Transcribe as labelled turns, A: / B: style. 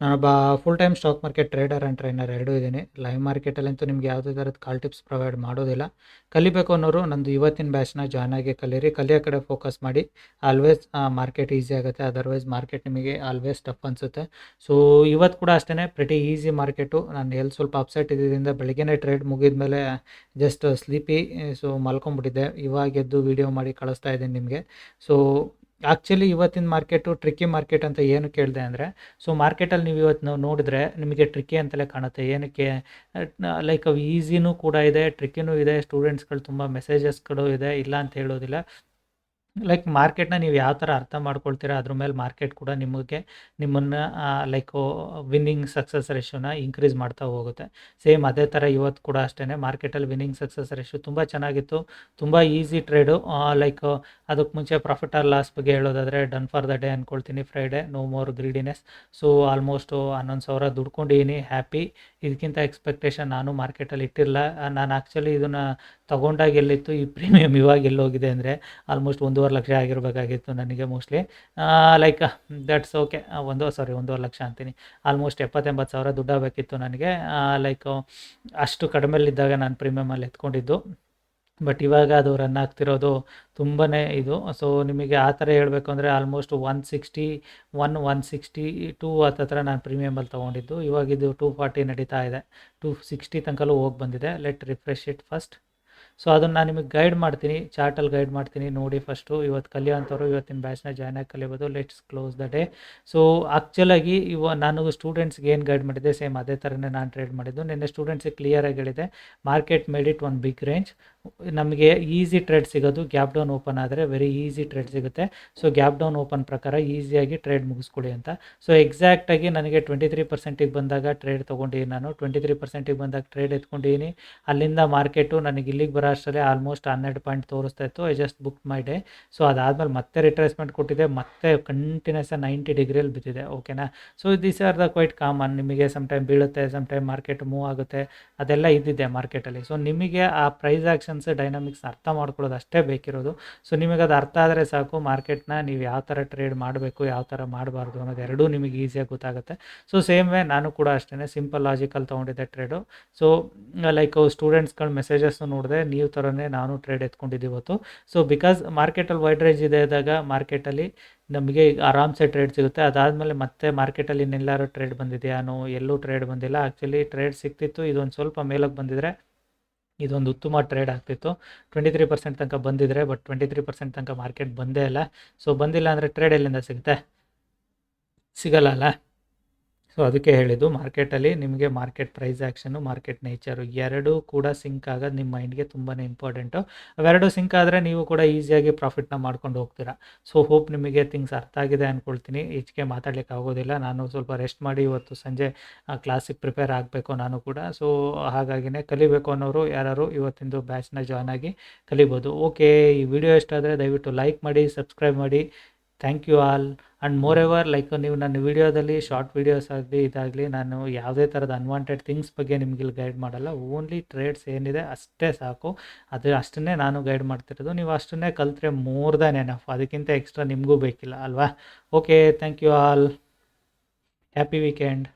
A: ನಾನೊಬ್ಬ full time stock market trader and trainer ಎರಡೂ ಇದ್ದೀನಿ. ಲೈವ್ ಮಾರ್ಕೆಟಲ್ಲಂತೂ ನಿಮ್ಗೆ ಯಾವುದೇ ಥರದ ಕಾಲ್ ಟಿಪ್ಸ್ ಪ್ರೊವೈಡ್ ಮಾಡೋದಿಲ್ಲ. ಕಲಿಬೇಕು ಅನ್ನೋರು ನಂದು ಇವತ್ತಿನ ಬ್ಯಾಚ್ನ ಜಾಯ್ನ್ ಆಗಿ ಕಲಿಯಿರಿ ಕಲಿಯೋ ಕಡೆ ಫೋಕಸ್ ಮಾಡಿ. ಆಲ್ವೇಸ್ ಮಾರ್ಕೆಟ್ ಈಸಿ ಆಗುತ್ತೆ. ಅದರ್ವೈಸ್ ಮಾರ್ಕೆಟ್ ನಿಮಗೆ ಆಲ್ವೇಸ್ ಟಫ್ ಅನಿಸುತ್ತೆ. ಸೊ ಇವತ್ತು ಕೂಡ ಅಷ್ಟೇ ಪ್ರಿಟಿ ಈಸಿ ಮಾರ್ಕೆಟು ನಾನು ಎಲ್ಲಿ ಸ್ವಲ್ಪ ಅಪ್ಸೆಟ್ ಇದ್ದಿದ್ದರಿಂದ ಬೆಳಗ್ಗೆನೇ ಟ್ರೇಡ್ ಮುಗಿದ ಮೇಲೆ ಜಸ್ಟ್ ಸ್ಲೀಪಿ ಸೊ ಮಲ್ಕೊಂಬಿಟ್ಟಿದ್ದೆ ಇವಾಗ ಎದ್ದು ವೀಡಿಯೋ ಮಾಡಿ ಕಳಿಸ್ತಾ ಇದ್ದೀನಿ ನಿಮಗೆ. ಸೊ ಆ್ಯಕ್ಚುಲಿ ಇವತ್ತಿನ ಮಾರ್ಕೆಟು ಟ್ರಿಕ್ಕಿ ಮಾರ್ಕೆಟ್ ಅಂತ ಏನು ಕೇಳಿದೆ ಅಂದರೆ ಸೊ ಮಾರ್ಕೆಟಲ್ಲಿ ನೀವು ಇವತ್ತು ನಾವು ನೋಡಿದ್ರೆ ನಿಮಗೆ ಟ್ರಿಕ್ಕಿ ಅಂತಲೇ ಕಾಣುತ್ತೆ. ಏನಕ್ಕೆ? ಲೈಕ್ ಈಸಿನೂ ಕೂಡ ಇದೆ ಟ್ರಿಕ್ಕಿನೂ ಇದೆ ಸ್ಟೂಡೆಂಟ್ಸ್ಗಳು ತುಂಬ ಮೆಸೇಜಸ್ಗಳು ಇದೆ, ಇಲ್ಲ ಅಂತ ಹೇಳೋದಿಲ್ಲ. ಲೈಕ್ ಮಾರ್ಕೆಟ್ನ ನೀವು ಯಾವ ಥರ ಅರ್ಥ ಮಾಡ್ಕೊಳ್ತೀರಾ? ಅದ್ರ ಮೇಲೆ ಮಾರ್ಕೆಟ್ ಕೂಡ ನಿಮಗೆ, ನಿಮ್ಮನ್ನು ಲೈಕ್ ವಿನ್ನಿಂಗ್ ಸಕ್ಸಸ್ ರೇಷೋನ ಇನ್ಕ್ರೀಸ್ ಮಾಡ್ತಾ ಹೋಗುತ್ತೆ. ಸೇಮ್ ಅದೇ ಥರ ಇವತ್ತು ಕೂಡ ಅಷ್ಟೇ ಮಾರ್ಕೆಟಲ್ಲಿ ವಿನ್ನಿಂಗ್ ಸಕ್ಸಸ್ ರೇಷೋ ತುಂಬ ಚೆನ್ನಾಗಿತ್ತು. ತುಂಬ ಈಸಿ ಟ್ರೇಡು ಲೈಕ್ ಅದಕ್ಕೆ ಮುಂಚೆ ಪ್ರಾಫಿಟ್ ಆರ್ ಲಾಸ್ ಬಗ್ಗೆ ಹೇಳೋದಾದರೆ ಡನ್ ಫಾರ್ ದ ಡೇ ಅಂದ್ಕೊಳ್ತೀನಿ Friday no more greediness so almost ಹನ್ನೊಂದು ಸಾವಿರ ದುಡ್ಕೊಂಡಿದ್ದೀನಿ ಹ್ಯಾಪಿ ಇದಕ್ಕಿಂತ ಎಕ್ಸ್ಪೆಕ್ಟೇಷನ್ ನಾನು ಮಾರ್ಕೆಟಲ್ಲಿ ಇಟ್ಟಿರಲ್ಲ ನಾನು ಆ್ಯಕ್ಚುಲಿ ಇದನ್ನು ತೊಗೊಂಡಾಗ ಎಲ್ಲಿತ್ತು? ಈ ಪ್ರೀಮಿಯಮ್ ಇವಾಗ ಎಲ್ಲೋಗಿದೆ ಅಂದರೆ ಆಲ್ಮೋಸ್ಟ್ ಒಂದೂವರೆ ಲಕ್ಷ ಆಗಿರಬೇಕಾಗಿತ್ತು ನನಗೆ ಮೋಸ್ಟ್ಲಿ ಲೈಕ್ ದಟ್ಸ್ ಓಕೆ ಒಂದು ಸಾರಿ ಒಂದೂವರೆ ಲಕ್ಷ ಅಂತೀನಿ. ಆಲ್ಮೋಸ್ಟ್ ಎಪ್ಪತ್ತೆಂಬತ್ತು ಸಾವಿರ ದುಡ್ಡಾಗಬೇಕಿತ್ತು ನನಗೆ. ಲೈಕ್ ಅಷ್ಟು ಕಡಿಮೆಲ್ಲಿದ್ದಾಗ ನಾನು ಪ್ರೀಮಿಯಮಲ್ಲಿ ಎತ್ಕೊಂಡಿದ್ದು. ಬಟ್ ಇವಾಗ ಅದು ರನ್ ಆಗ್ತಿರೋದು ತುಂಬಾ ಇದು. ಸೊ ನಿಮಗೆ ಆ ಥರ ಹೇಳಬೇಕು ಅಂದರೆ almost one sixty one one sixty two ಹತ್ತತ್ರ ನಾನು ಪ್ರೀಮಿಯಮಲ್ಲಿ ತೊಗೊಂಡಿದ್ದು. ಇವಾಗ ಇದು ಟೂ ಫಾರ್ಟಿ ನಡೀತಾ ಇದೆ. ಟೂ ಸಿಕ್ಸ್ಟಿ ತನಕಲೂ ಹೋಗಿ ಬಂದಿದೆ. Let refresh it first so ಅದನ್ನು ನಾನು ನಿಮಗೆ ಗೈಡ್ ಮಾಡ್ತೀನಿ. ಚಾರ್ಟಲ್ಲಿ ಗೈಡ್ ಮಾಡ್ತೀನಿ. ನೋಡಿ ಫಸ್ಟು ಇವತ್ತು ಕಲಿಯೋಂಥವ್ರು ಇವತ್ತಿನ ಬ್ಯಾಚ್ನ ಜಾಯ್ನ್ ಆಗಿ ಕಲಿಬೋದು. Let's close the day so ಆ್ಯಕ್ಚುಲಾಗಿ ಇವ ನಾನು ಸ್ಟೂಡೆಂಟ್ಸ್ಗೆ ಏನು ಗೈಡ್ ಮಾಡಿದ್ದೆ? ಸೇಮ್ ಅದೇ ಥರನೇ ನಾನು ಟ್ರೇಡ್ ಮಾಡಿದ್ದು. ನಿನ್ನೆ ಸ್ಟೂಡೆಂಟ್ಸಿಗೆ ಕ್ಲಿಯರಾಗಿ ಹೇಳಿದೆ. Market made it one big range ನಮಗೆ ಈಸಿ ಟ್ರೇಡ್ ಸಿಗೋದು. ಗ್ಯಾಪ್ ಡೌನ್ ಓಪನ್ ಆದರೆ ವೆರಿ ಈಸಿ ಟ್ರೇಡ್ ಸಿಗುತ್ತೆ. ಸೊ ಗ್ಯಾಪ್ ಡೌನ್ ಓಪನ್ ಪ್ರಕಾರ ಈಸಿಯಾಗಿ ಟ್ರೇಡ್ ಮುಗಿಸ್ಕೊಳ್ಳಿ ಅಂತ. ಸೊ ಎಕ್ಸಾಕ್ಟಾಗಿ ನನಗೆ ಟ್ವೆಂಟಿ ತ್ರೀ ಪರ್ಸೆಂಟಿಗೆ ಬಂದಾಗ ಟ್ರೇಡ್ ತೊಗೊಂಡಿದ್ದೀನಿ ನಾನು. ಟ್ವೆಂಟಿ ತ್ರೀ ಪರ್ಸೆಂಟಿಗೆ ಬಂದಾಗ ಟ್ರೇಡ್ ಎತ್ಕೊಂಡಿದ್ದೀನಿ ಅಲ್ಲಿಂದ ಮಾರ್ಕೆಟು ನನಗೆ ಇಲ್ಲಿಗೆ ಬರೋ ಅಷ್ಟರಲ್ಲಿ ಆಲ್ಮೋಸ್ಟ್ ಹನ್ನೆರಡು ಪಾಯಿಂಟ್ ತೋರಿಸ್ತಾ ಇತ್ತು. I just book my day so ಅದಾದಮೇಲೆ ಮತ್ತೆ ರಿಟ್ರೇಸ್ಮೆಂಟ್ ಕೊಟ್ಟಿದೆ. ಮತ್ತೆ ಕಂಟಿನ್ಯೂಸ್ ನೈಂಟಿ ಡಿಗ್ರಿಯಲ್ಲಿ ಬಿದ್ದಿದೆ. ಓಕೆನಾ so this are the quite common ನಿಮಗೆ ಸಮ್ ಟೈಮ್ ಬೀಳುತ್ತೆ ಸಮ್ ಟೈಮ್ ಮಾರ್ಕೆಟ್ ಮೂವ್ ಆಗುತ್ತೆ. ಅದೆಲ್ಲ ಇದ್ದಿದೆ ಮಾರ್ಕೆಟಲ್ಲಿ ಸೊ ನಿಮಗೆ ಆ ಪ್ರೈಸ್ ಆ್ಯಕ್ಷನ್ಸ್ ಡೈನಾಮಿಕ್ಸ್ ಅರ್ಥ ಮಾಡ್ಕೊಳ್ಳೋದು ಅಷ್ಟೇ ಬೇಕಿರೋದು. ಸೊ ನಿಮಗೆ ಅದು ಅರ್ಥ ಆದರೆ ಸಾಕು ಮಾರ್ಕೆಟ್ನ ನೀವು ಯಾವ ಥರ ಟ್ರೇಡ್ ಮಾಡಬೇಕು, ಯಾವ ಥರ ಮಾಡಬಾರ್ದು ಅನ್ನೋದು ಎರಡೂ ನಿಮಗೆ ಈಸಿಯಾಗಿ ಗೊತ್ತಾಗುತ್ತೆ. ಸೊ ಸೇಮ್ ವೇ ನಾನು ಕೂಡ ಅಷ್ಟೇ ಸಿಂಪಲ್ ಲಾಜಿಕಲ್ ತೊಗೊಂಡಿದ್ದೆ ಟ್ರೇಡು ಸೊ ಲೈಕ್ ಸ್ಟೂಡೆಂಟ್ಸ್ಗಳ ಮೆಸೇಜಸ್ ನೋಡಿದೆ ನೀವು ಥರನೇ ನಾನು ಟ್ರೇಡ್ ಎತ್ಕೊಂಡಿದ್ದು ಇವತ್ತು. ಸೊ ಬಿಕಾಸ್ ಮಾರ್ಕೆಟಲ್ಲಿ ವೈಡ್ ರೇಂಜ್ ಇದೆ ಇದ್ದಾಗ ಮಾರ್ಕೆಟಲ್ಲಿ ನಮಗೆ ಆರಾಮ್ಸೆ ಟ್ರೇಡ್ ಸಿಗುತ್ತೆ. ಅದಾದಮೇಲೆ ಮತ್ತೆ ಮಾರ್ಕೆಟಲ್ಲಿ ಇನ್ನೆಲ್ಲರೂ ಟ್ರೇಡ್ ಬಂದಿದೆಯಾನು ಎಲ್ಲೂ ಟ್ರೇಡ್ ಬಂದಿಲ್ಲ. ಆ್ಯಕ್ಚುಲಿ ಟ್ರೇಡ್ ಸಿಕ್ತಿತ್ತು ಇದೊಂದು ಸ್ವಲ್ಪ ಮೇಲಕ್ಕೆ ಬಂದಿದ್ರೆ ಇದೊಂದು ಉತ್ತಮ ಟ್ರೇಡ್ ಆಗ್ತಿತ್ತು. ಟ್ವೆಂಟಿ ತ್ರೀ ಪರ್ಸೆಂಟ್ ತನಕ ಬಂದಿದ್ರೆ ಬಟ್ ಟ್ವೆಂಟಿ ತ್ರೀ ಪರ್ಸೆಂಟ್ ತನಕ ಮಾರ್ಕೆಟ್ ಬಂದೇ ಇಲ್ಲ. ಸೊ ಬಂದಿಲ್ಲ ಅಂದರೆ ಟ್ರೇಡ್ ಎಲ್ಲಿಂದ ಸಿಗುತ್ತೆ? ಸಿಗಲ್ಲ ಅಲ್ಲ? ಸೊ ಅದಕ್ಕೆ ಹೇಳಿದ್ದು, ಮಾರ್ಕೆಟಲ್ಲಿ ನಿಮಗೆ market price action market nature ಎರಡೂ ಕೂಡ ಸಿಂಕ್ ಆಗೋದು ನಿಮ್ಮ ಮೈಂಡ್ಗೆ ತುಂಬಾ ಇಂಪಾರ್ಟೆಂಟು ಅವೆರಡು ಸಿಂಕ್ ಆದರೆ ನೀವು ಕೂಡ ಈಸಿಯಾಗಿ ಪ್ರಾಫಿಟ್ನ ಮಾಡ್ಕೊಂಡು ಹೋಗ್ತೀರಾ. ಸೊ ಹೋಪ್ ನಿಮಗೆ ಥಿಂಗ್ಸ್ ಅರ್ಥ ಆಗಿದೆ ಅಂದ್ಕೊಳ್ತೀನಿ ಹೆಚ್ಚಿಗೆ ಮಾತಾಡ್ಲಿಕ್ಕೆ ಆಗೋದಿಲ್ಲ. ನಾನು ಸ್ವಲ್ಪ ರೆಸ್ಟ್ ಮಾಡಿ ಇವತ್ತು ಸಂಜೆ ಕ್ಲಾಸಿಗೆ ಪ್ರಿಪೇರ್ ಆಗಬೇಕು ನಾನು ಕೂಡ. ಸೊ ಹಾಗಾಗಿನೇ ಕಲಿಬೇಕು ಅನ್ನೋರು ಯಾರು ಇವತ್ತಿಂದು ಬ್ಯಾಚ್ನ ಜಾಯ್ನ್ ಆಗಿ ಕಲಿಬೋದು. ಓಕೆ ಈ ವಿಡಿಯೋ ಇಷ್ಟ ಆದರೆ ದಯವಿಟ್ಟು ಲೈಕ್ ಮಾಡಿ ಸಬ್ಸ್ಕ್ರೈಬ್ ಮಾಡಿ. Thank you all. And moreover like ನೀವು ನನ್ನ ವೀಡಿಯೋದಲ್ಲಿ ಶಾರ್ಟ್ ವೀಡಿಯೋಸ್ ಆಗಲಿ ಇದಾಗಲಿ, ನಾನು ಯಾವುದೇ ಥರದ ಅನ್ವಾಂಟೆಡ್ ಥಿಂಗ್ಸ್ ಬಗ್ಗೆ ನಿಮಗೆ ಇಲ್ಲಿ ಗೈಡ್ ಮಾಡಲ್ಲ. ಓನ್ಲಿ ಟ್ರೇಡ್ಸ್ ಏನಿದೆ, ಅಷ್ಟೇ ಸಾಕು. ಅದು ಅಷ್ಟನ್ನೇ ನಾನು ಗೈಡ್ ಮಾಡ್ತಿರೋದು. ನೀವು ಅಷ್ಟನ್ನೇ ಕಲಿತ್ರೆ ಮೋರ್ ದ್ಯಾನ್ ಎನಫ್ ಅದಕ್ಕಿಂತ ಎಕ್ಸ್ಟ್ರಾ ನಿಮಗೂ ಬೇಕಿಲ್ಲ, ಅಲ್ವಾ? Okay thank you all happy weekend